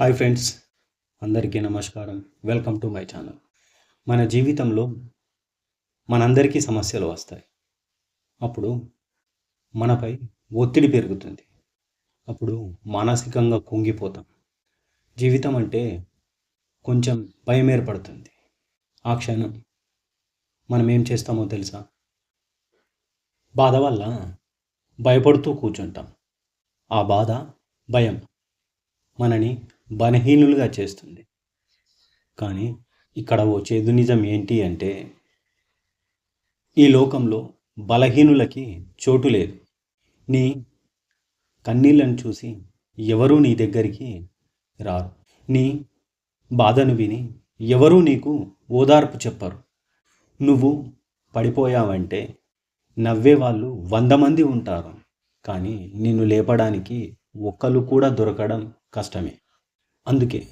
Hi friends అందరికీ నమస్కారం. Welcome to my channel. మన జీవితంలో మనందరికీ సమస్యలు వస్తాయి. అప్పుడు మనపై ఒత్తిడి పెరుగుతుంది. అప్పుడు మానసికంగా కుంగిపోతాం. జీవితం అంటే కొంచెం భయం ఏర్పడుతుంది. ఆ క్షణం మనం ఏం చేస్తామో తెలుసా? బాధ వల్ల భయపడుతూ కూర్చుంటాం. ఆ బాధ భయం మనని బలహీనులుగా చేస్తుంది. కానీ ఇక్కడ వచ్చేది నిజం ఏంటి అంటే ఈ లోకంలో బలహీనులకి చోటు లేదు. నీ కన్నీళ్ళను చూసి ఎవరూ నీ దగ్గరికి రారు. నీ బాధను విని ఎవరూ నీకు ఓదార్పు చెప్పరు. నువ్వు పడిపోయావంటే నవ్వే వాళ్ళు వంద మంది ఉంటారు. కానీ నిన్ను లేపడానికి ఒక్కరు కూడా దొరకడం కష్టమే. అందుకే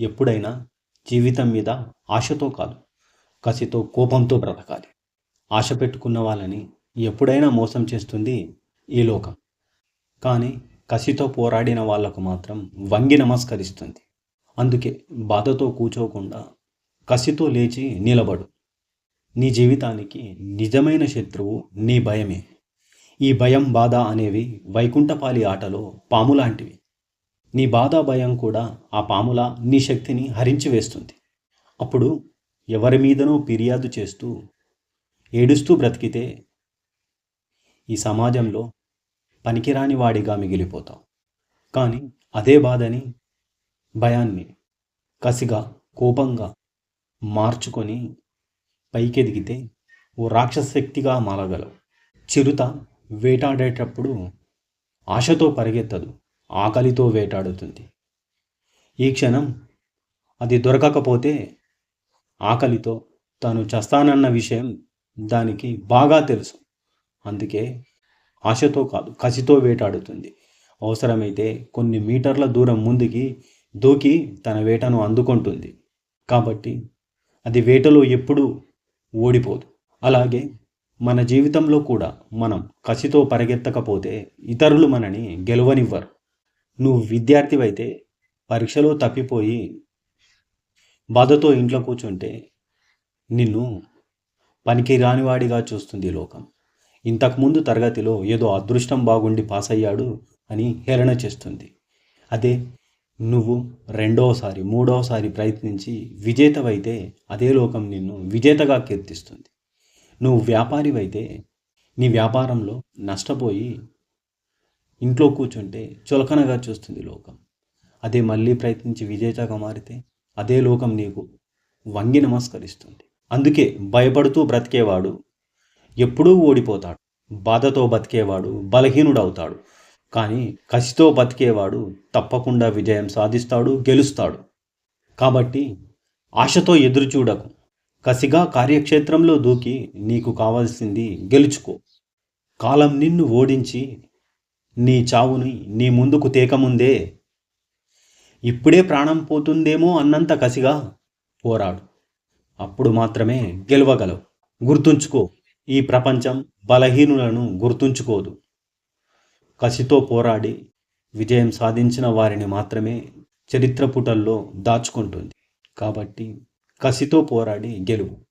ఎప్పుడైనా జీవితం మీద ఆశతో కాదు కసితో కోపంతో బ్రతకాలి. ఆశ పెట్టుకున్న వాళ్ళని ఎప్పుడైనా మోసం చేస్తుంది ఈ లోకం. కానీ కసితో పోరాడిన వాళ్ళకు మాత్రం వంగి నమస్కరిస్తుంది. అందుకే బాధతో కూర్చోకుండా కసితో లేచి నిలబడు. నీ జీవితానికి నిజమైన శత్రువు నీ భయమే. ఈ భయం బాధ అనేవి వైకుంఠపాలి ఆటలో పాము లాంటివి నీ బాధ భయం కూడా ఆ పాముల నీ శక్తిని హరించి వేస్తుంది. అప్పుడు ఎవరి మీదనో ఫిర్యాదు చేస్తూ ఏడుస్తూ బ్రతికితే ఈ సమాజంలో పనికిరాని వాడిగా మిగిలిపోతావు. కానీ అదే బాధని భయాన్ని కసిగా కోపంగా మార్చుకొని పైకెదిగితే ఓ రాక్షస శక్తిగా మారగలవు. చిరుత వేటాడేటప్పుడు ఆశతో పరిగెత్తదు. ఆకలితో వేటాడుతుంది. ఈ క్షణం అది దొరకకపోతే ఆకలితో తను చస్తానన్న విషయం దానికి బాగా తెలుసు. అందుకే ఆశతో కాదు కసితో వేటాడుతుంది. అవసరమైతే కొన్ని మీటర్ల దూరం ముందుకి దూకి తన వేటను అందుకుంటుంది. కాబట్టి అది వేటలో ఎప్పుడూ ఓడిపోదు. అలాగే మన జీవితంలో కూడా మనం కసితో పరిగెత్తకపోతే ఇతరులు మనని గెలవనివ్వరు. నువ్వు విద్యార్థివైతే పరీక్షలో తప్పిపోయి బాధతో ఇంట్లో కూర్చుంటే నిన్ను పనికి రానివాడిగా చూస్తుంది లోకం. ఇంతకుముందు తరగతిలో ఏదో అదృష్టం బాగుండి పాస్ అయ్యాడు అని హేళన చేస్తుంది. అదే నువ్వు రెండవసారి మూడవసారి ప్రయత్నించి విజేతవైతే అదే లోకం నిన్ను విజేతగా కీర్తిస్తుంది. నువ్వు వ్యాపారివైతే నీ వ్యాపారంలో నష్టపోయి ఇంట్లో కూర్చుంటే చులకనగా చూస్తుంది లోకం. అదే మళ్ళీ ప్రయత్నించి విజేతగా మారితే అదే లోకం నీకు వంగి నమస్కరిస్తుంది. అందుకే భయపడుతూ బ్రతికేవాడు ఎప్పుడూ ఓడిపోతాడు. బాధతో బతికేవాడు బలహీనుడవుతాడు. కానీ కసితో బతికేవాడు తప్పకుండా విజయం సాధిస్తాడు గెలుస్తాడు. కాబట్టి ఆశతో ఎదురుచూడకు కసిగా కార్యక్షేత్రంలో దూకి నీకు కావాల్సింది గెలుచుకో. కాలం నిన్ను ఓడించి నీ చావుని నీ ముందుకు తేకముందే ఇప్పుడే ప్రాణం పోతుందేమో అన్నంత కసిగా పోరాడు. అప్పుడు మాత్రమే గెలవగలవు. గుర్తుంచుకో ఈ ప్రపంచం బలహీనులను గుర్తుంచుకోదు. కసితో పోరాడి విజయం సాధించిన వారిని మాత్రమే చరిత్ర పుటల్లో దాచుకుంటుంది. కాబట్టి కసితో పోరాడి గెలువు.